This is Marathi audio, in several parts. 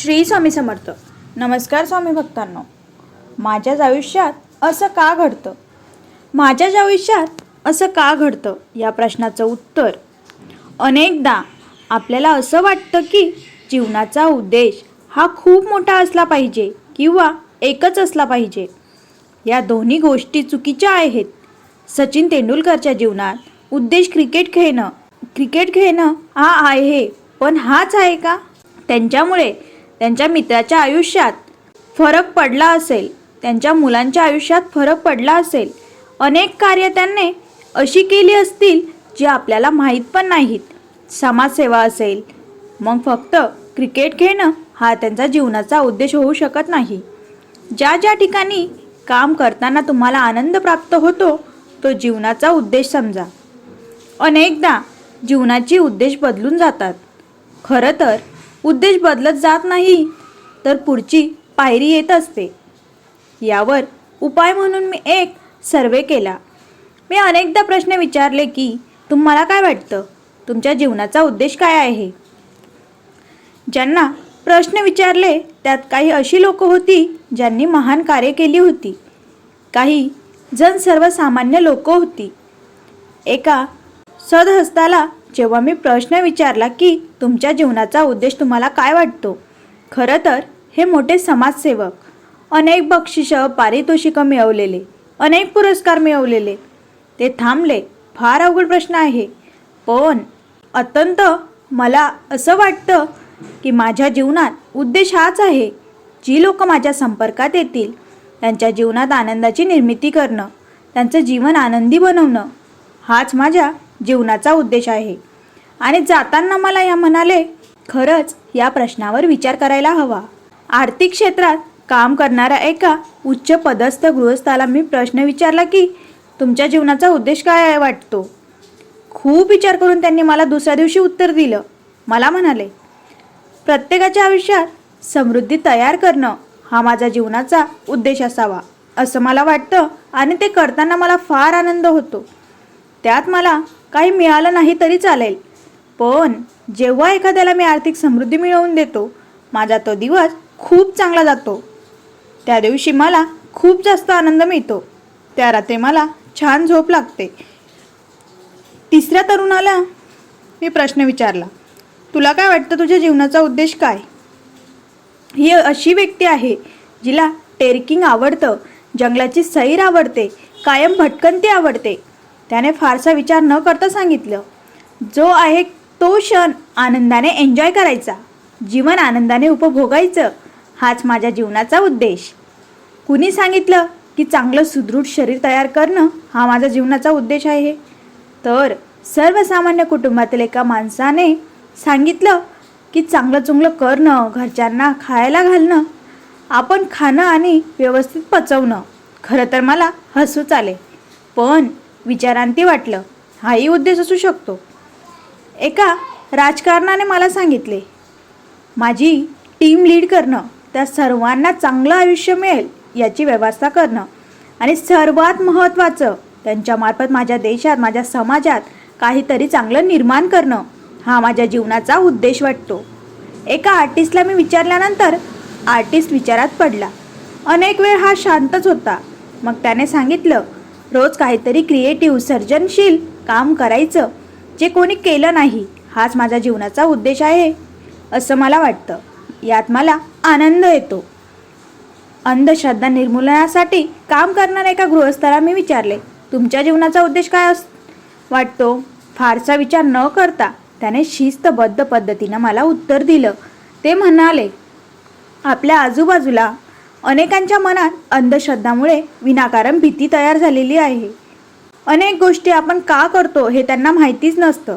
श्री स्वामी समर्थ. नमस्कार स्वामी भक्तांनो. माझ्याच आयुष्यात असं का घडतं? माझ्याच आयुष्यात असं का घडतं? या प्रश्नाचं उत्तर. अनेकदा आपल्याला असं वाटतं की जीवनाचा उद्देश हा खूप मोठा असला पाहिजे किंवा एकच असला पाहिजे. या दोन्ही गोष्टी चुकीच्या आहेत. सचिन तेंडुलकरच्या जीवनात उद्देश क्रिकेट खेळणं क्रिकेट खेळणं हा आहे पण हाच आहे का? त्यांच्यामुळे त्यांच्या मित्राच्या आयुष्यात फरक पडला असेल त्यांच्या मुलांच्या आयुष्यात फरक पडला असेल अनेक कार्य त्यांनी अशी केली असतील जी आपल्याला माहीत पण नाहीत. समाजसेवा असेल मग फक्त क्रिकेट खेळणं हा त्यांचा जीवनाचा उद्देश होऊ शकत नाही. ज्या ज्या ठिकाणी काम करताना तुम्हाला आनंद प्राप्त होतो तो जीवनाचा उद्देश समजा. अनेकदा जीवनाचे उद्देश बदलून जातात. खरं तर उद्देश बदलत जात नाही. तर पुढची पायरी येत असते. यावर उपाय म्हणून मी एक सर्वे केला. मी अनेकदा प्रश्न विचारले की तुम्हाला काय वाटतं? तुमच्या जीवनाचा उद्देश काय आहे? ज्यांना प्रश्न विचारले त्यात काही अशी लोक होती ज्यांनी महान कार्य केली होती. काही जण सर्वसामान्य लोक होती. एका सदहस्ताला जेव्हा मी प्रश्न विचारला की तुमच्या जीवनाचा उद्देश तुम्हाला काय वाटतो? खरं तर हे मोठे समाजसेवक अनेक बक्षिसं पारितोषिकं मिळवलेले अनेक पुरस्कार मिळवलेले. ते थांबले फार अवघड प्रश्न आहे. पण अत्यंत मला असं वाटतं की माझ्या जीवनात उद्देश हाच आहे जी लोक माझ्या संपर्कात येतील त्यांच्या जीवनात आनंदाची निर्मिती करणं त्यांचं जीवन आनंदी बनवणं. हाच माझ्या जीवनाचा उद्देश आहे. आणि जाताना मला या म्हणाले खरंच या प्रश्नावर विचार करायला हवा. आर्थिक क्षेत्रात काम करणाऱ्या एका उच्च पदस्थ गृहस्थाला मी प्रश्न विचारला की तुमच्या जीवनाचा उद्देश काय आहे? वाटतो. खूप विचार करून त्यांनी मला दुसऱ्या दिवशी उत्तर दिलं. मला म्हणाले प्रत्येकाच्या आयुष्यात समृद्धी तयार करणं हा माझा जीवनाचा उद्देश असावा असं मला वाटतं आणि ते करताना मला फार आनंद होतो. त्यात मला काही मिळालं नाही तरी चालेल. पण जेव्हा एखाद्याला मी आर्थिक समृद्धी मिळवून देतो माझा तो दिवस खूप चांगला जातो. त्या दिवशी मला खूप जास्त आनंद मिळतो. त्या रात्री मला छान झोप लागते. तिसऱ्या तरुणाला मी प्रश्न विचारला तुला काय वाटतं तुझ्या जीवनाचा उद्देश काय? ही अशी व्यक्ती आहे जिला टेरकिंग आवडतं जंगलाची सैर आवडते कायम भटकंती आवडते. त्याने फारसा विचार न करता सांगितलं. जो आहे तो क्षण आनंदाने एन्जॉय करायचा. जीवन आनंदाने उपभोगायचं. हाच माझ्या जीवनाचा उद्देश. कुणी सांगितलं की चांगलं सुदृढ शरीर तयार करणं हा माझा जीवनाचा उद्देश आहे. तर सर्वसामान्य कुटुंबातील एका माणसाने सांगितलं की चांगलं चुंगलं करणं घरच्यांना खायला घालणं आपण खाणं आणि व्यवस्थित पचवणं. खरं तर मला हसूच आले. पण विचारांती वाटलं. हाही उद्देश असू शकतो. एका राजकारणाने मला सांगितले माझी टीम लीड करणं त्या सर्वांना चांगलं आयुष्य मिळेल याची व्यवस्था करणं आणि सर्वात महत्त्वाचं त्यांच्यामार्फत माझ्या देशात माझ्या समाजात काहीतरी चांगलं निर्माण करणं हा माझ्या जीवनाचा उद्देश वाटतो. एका आर्टिस्टला मी विचारल्यानंतर आर्टिस्ट विचारात पडला. अनेक वेळ हा शांतच होता. मग त्याने सांगितलं रोज काहीतरी क्रिएटिव्ह सर्जनशील काम करायचं. जे कोणी केलं नाही हाच माझ्या जीवनाचा उद्देश आहे असं मला वाटतं. यात मला आनंद येतो. अंधश्रद्धा निर्मूलनासाठी काम करणाऱ्या एका गृहस्थाला मी विचारले तुमच्या जीवनाचा उद्देश काय अस वाटतो. फारसा विचार न करता त्याने शिस्तबद्ध पद्धतीनं मला उत्तर दिलं. ते म्हणाले आपल्या आजूबाजूला अनेकांच्या मनात अंधश्रद्धामुळे विनाकारण भीती तयार झालेली आहे. अनेक गोष्टी आपण का करतो हे त्यांना माहितीच नसतं.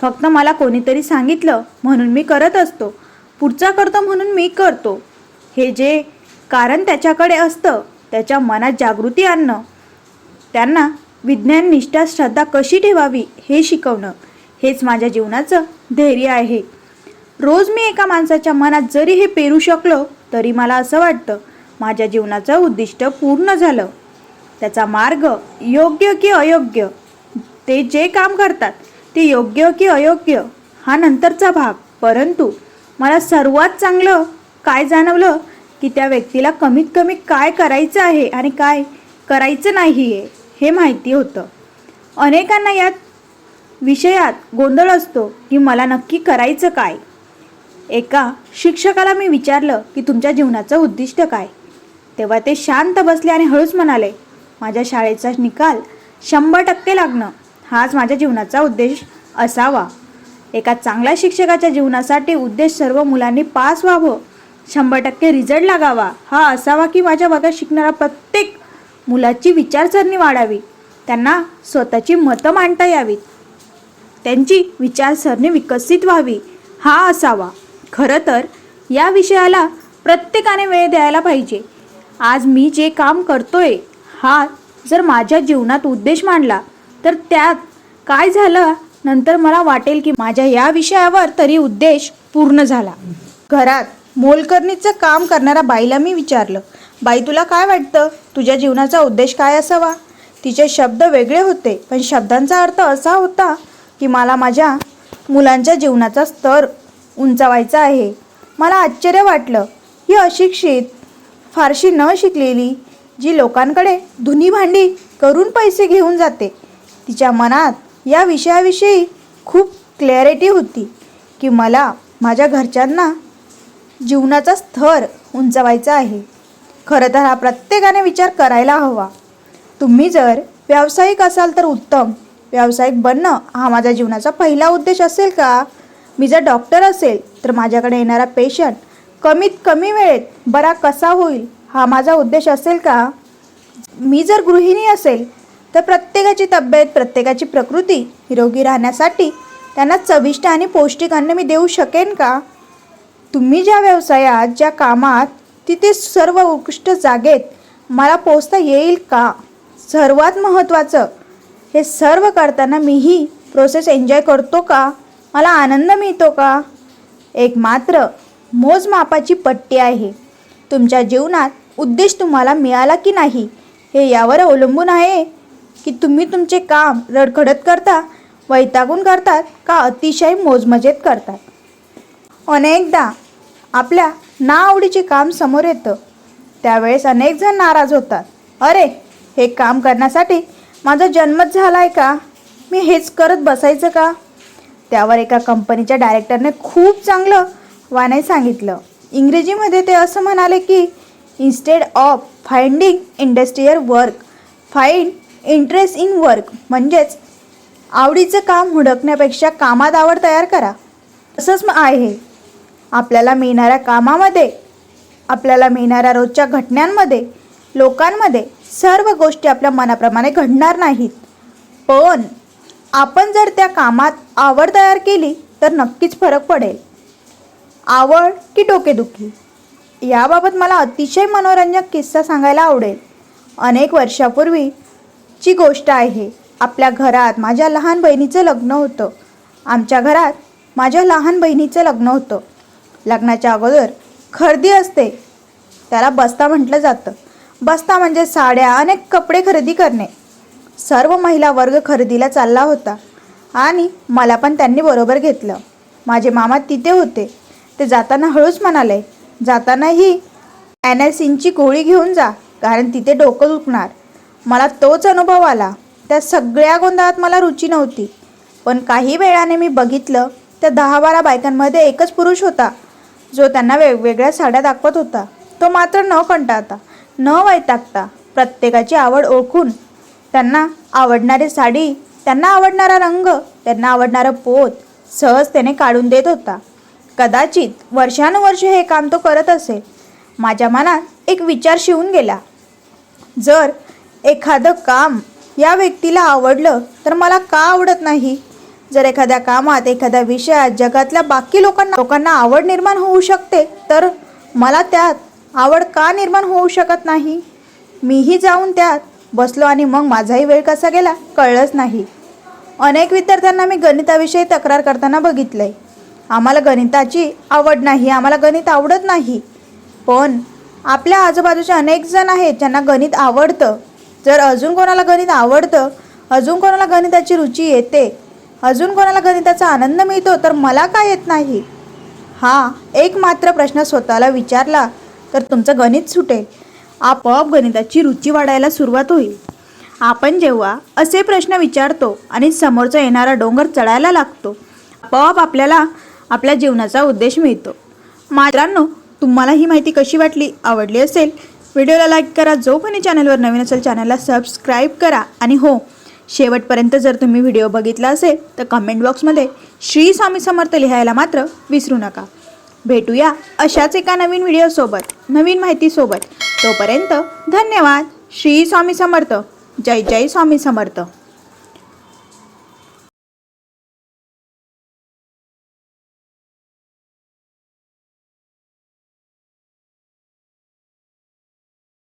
फक्त मला कोणीतरी सांगितलं म्हणून मी करत असतो. पुढचा करतो म्हणून मी करतो. हे जे कारण त्याच्याकडे असतं त्याच्या मनात जागृती आणणं त्यांना विज्ञान निष्ठा श्रद्धा कशी ठेवावी हे शिकवणं हेच माझ्या जीवनाचं धैर्य आहे. रोज मी एका माणसाच्या मनात जरी हे पेरू शकलो तरी मला असं वाटतं माझ्या जीवनाचं उद्दिष्ट पूर्ण झालं. त्याचा मार्ग योग्य की अयोग्य ते जे काम करतात ते योग्य की अयोग्य हा नंतरचा भाग. परंतु मला सर्वात चांगलं काय जाणवलं? की त्या व्यक्तीला कमीत कमी काय करायचं आहे आणि काय करायचं नाही आहे हे माहिती होतं. अनेकांना यात विषयात गोंधळ असतो की मला नक्की करायचं काय? एका शिक्षकाला मी विचारलं की तुमच्या जीवनाचं उद्दिष्ट काय? तेव्हा ते शांत बसले आणि हळूच म्हणाले माझ्या शाळेचा निकाल शंभर टक्के लागणं हाच माझ्या जीवनाचा उद्देश असावा. एका चांगल्या शिक्षकाच्या जीवनासाठी उद्देश सर्व मुलांनी पास व्हावं. शंभर टक्के रिझल्ट लागावा. हा असावा की माझ्या भागात शिकणारा प्रत्येक मुलाची विचारसरणी वाढावी. त्यांना स्वतःची मतं मांडता यावीत. त्यांची विचारसरणी विकसित व्हावी. हा असावा. खरं तर या विषयाला प्रत्येकाने वेळ द्यायला पाहिजे. आज मी जे काम करतोय हा जर माझ्या जीवनात उद्देश मांडला तर त्यात काय झालं? नंतर मला वाटेल की माझ्या या विषयावर तरी उद्देश पूर्ण झाला. घरात मोलकरणीचं काम करणाऱ्या बाईला मी विचारलं बाई तुला काय वाटतं? तुझ्या जीवनाचा उद्देश काय असावा? तिचे शब्द वेगळे होते पण शब्दांचा अर्थ असा होता की मला माझ्या मुलांच्या जीवनाचा स्तर उंचावायचा आहे. मला आश्चर्य वाटलं. ही अशिक्षित फारशी न शिकलेली जी लोकांकडे धुनी भांडी करून पैसे घेऊन जाते तिच्या मनात या विषयाविषयी खूप क्लॅरिटी होती की मला माझ्या घरच्यांना जीवनाचा स्तर उंचवायचा आहे. खरं तर हा प्रत्येकाने विचार करायला हवा. तुम्ही जर व्यावसायिक असाल तर उत्तम. व्यावसायिक बनणं हा माझ्या जीवनाचा पहिला उद्देश असेल का? मी जर डॉक्टर असेल तर माझ्याकडे येणारा पेशंट कमीत कमी वेळेत बरा कसा होईल हा माझा उद्देश असेल का? मी जर गृहिणी असेल तर प्रत्येकाची तब्येत प्रत्येकाची प्रकृती निरोगी राहण्यासाठी त्यांना चविष्ट आणि पौष्टिक अन्न मी देऊ शकेन का? तुम्ही ज्या व्यवसायात ज्या कामात तिथे सर्व उत्कृष्ट जागेत मला पोचता येईल का? सर्वात महत्त्वाचं हे सर्व करताना मीही प्रोसेस एन्जॉय करतो का? मला आनंद मिळतो का? एक मात्र मोजमापाची पट्टी आहे. तुमच्या जीवनात उद्देश तुम्हाला मिळाला की नाही हे यावर अवलंबून आहे की तुम्ही तुमचे काम रडखडत करता वैतागून करतात का अतिशय मोजमजेत करतात? अनेकदा आपल्या नाआवडीचे काम समोर येतं. त्यावेळेस अनेक जण नाराज होतात. अरे हे काम करण्यासाठी माझा जन्मच झाला आहे का? मी हेच करत बसायचं का? त्यावर एका कंपनीच्या डायरेक्टरने खूप चांगलं वाने सांगितलं. इंग्रजीमध्ये ते असं म्हणाले की instead of finding industrial work find interest in work म्हणजेच आवडीचं काम हुडकण्यापेक्षा कामात आवड तयार करा. तसंच मग आहे. आपल्याला मिळणाऱ्या कामामध्ये आपल्याला मिळणाऱ्या रोजच्या घटनांमध्ये लोकांमध्ये सर्व गोष्टी आपल्या मनाप्रमाणे घडणार नाहीत. पण आपण जर त्या कामात आवड तयार केली तर नक्कीच फरक पडेल. आवड की डोकेदुखी? याबाबत मला अतिशय मनोरंजक किस्सा सांगायला आवडेल. अनेक वर्षापूर्वीची गोष्ट आहे आपल्या घरात माझ्या लहान बहिणीचं लग्न होतं. आमच्या घरात माझ्या लहान बहिणीचं लग्न होतं. लग्नाच्या अगोदर खरेदी असते. त्याला बस्ता म्हटलं जातं. बस्ता म्हणजे साड्या अनेक कपडे खरेदी करणे. सर्व महिला वर्ग खरेदीला चालला होता आणि मला पण त्यांनी बरोबर घेतलं. माझे मामा तिथे होते. ते जाताना हळूच म्हणाले जातानाही ॲनॅसिनची गोळी घेऊन जा कारण तिथे डोकं दुखणार. मला तोच अनुभव आला. त्या सगळ्या गोंधळात मला रुची नव्हती. पण काही वेळाने मी बघितलं त्या दहा बारा बायकांमध्ये एकच पुरुष होता जो त्यांना वेगवेगळ्या साड्या दाखवत होता. तो मात्र न कंटाळता न वैतागता प्रत्येकाची आवड ओळखून त्यांना आवडणारी साडी त्यांना आवडणारा रंग त्यांना आवडणारं पोत सहज त्याने काढून देत होता. कदाचित वर्षानुवर्ष हे काम तो करत असेल माझ्या मनात एक विचार शिवून गेला. जर एखादं काम या व्यक्तीला आवडलं तर मला का आवडत नाही? जर एखाद्या कामात एखाद्या विषयात जगातल्या बाकी लोकांना लोकांना आवड निर्माण होऊ शकते तर मला त्यात आवड का निर्माण होऊ शकत नाही? मीही जाऊन त्यात बसलो आणि मग माझाही वेळ कसा गेला कळलंच नाही. अनेक विद्यार्थ्यांना मी गणिताविषयी तक्रार करताना बघितलंय. आम्हाला गणिताची आवड नाही आम्हाला गणित आवडत नाही. पण आपल्या आजूबाजूचे अनेक जण आहेत ज्यांना गणित आवडतं. जर अजून कोणाला गणित आवडतं अजून कोणाला गणिताची रुची येते अजून कोणाला गणिताचा आनंद मिळतो तर मला काय येत नाही? हा एक मात्र प्रश्न स्वतःला विचारला तर तुमचं गणित सुटेल आपोआप गणिताची रुची वाढायला सुरुवात होईल. आपण जेव्हा असे प्रश्न विचारतो आणि समोरचा येणारा डोंगर चढायला लागतो आपोआप आपल्याला आपल्या जीवनाचा उद्देश मिळतो. मित्रांनो तुम्हाला ही माहिती कशी वाटली आवडली असेल व्हिडिओला लाईक करा जो कोणी चॅनलवर नवीन असेल चॅनलला सबस्क्राईब करा. आणि हो शेवटपर्यंत जर तुम्ही व्हिडिओ बघितला असेल तर कमेंट बॉक्समध्ये श्री स्वामी समर्थ लिहायला मात्र विसरू नका. भेटूया अशाच एका नवीन व्हिडिओसोबत नवीन माहितीसोबत तोपर्यंत धन्यवाद. श्री स्वामी समर्थ. जय जय स्वामी समर्थ.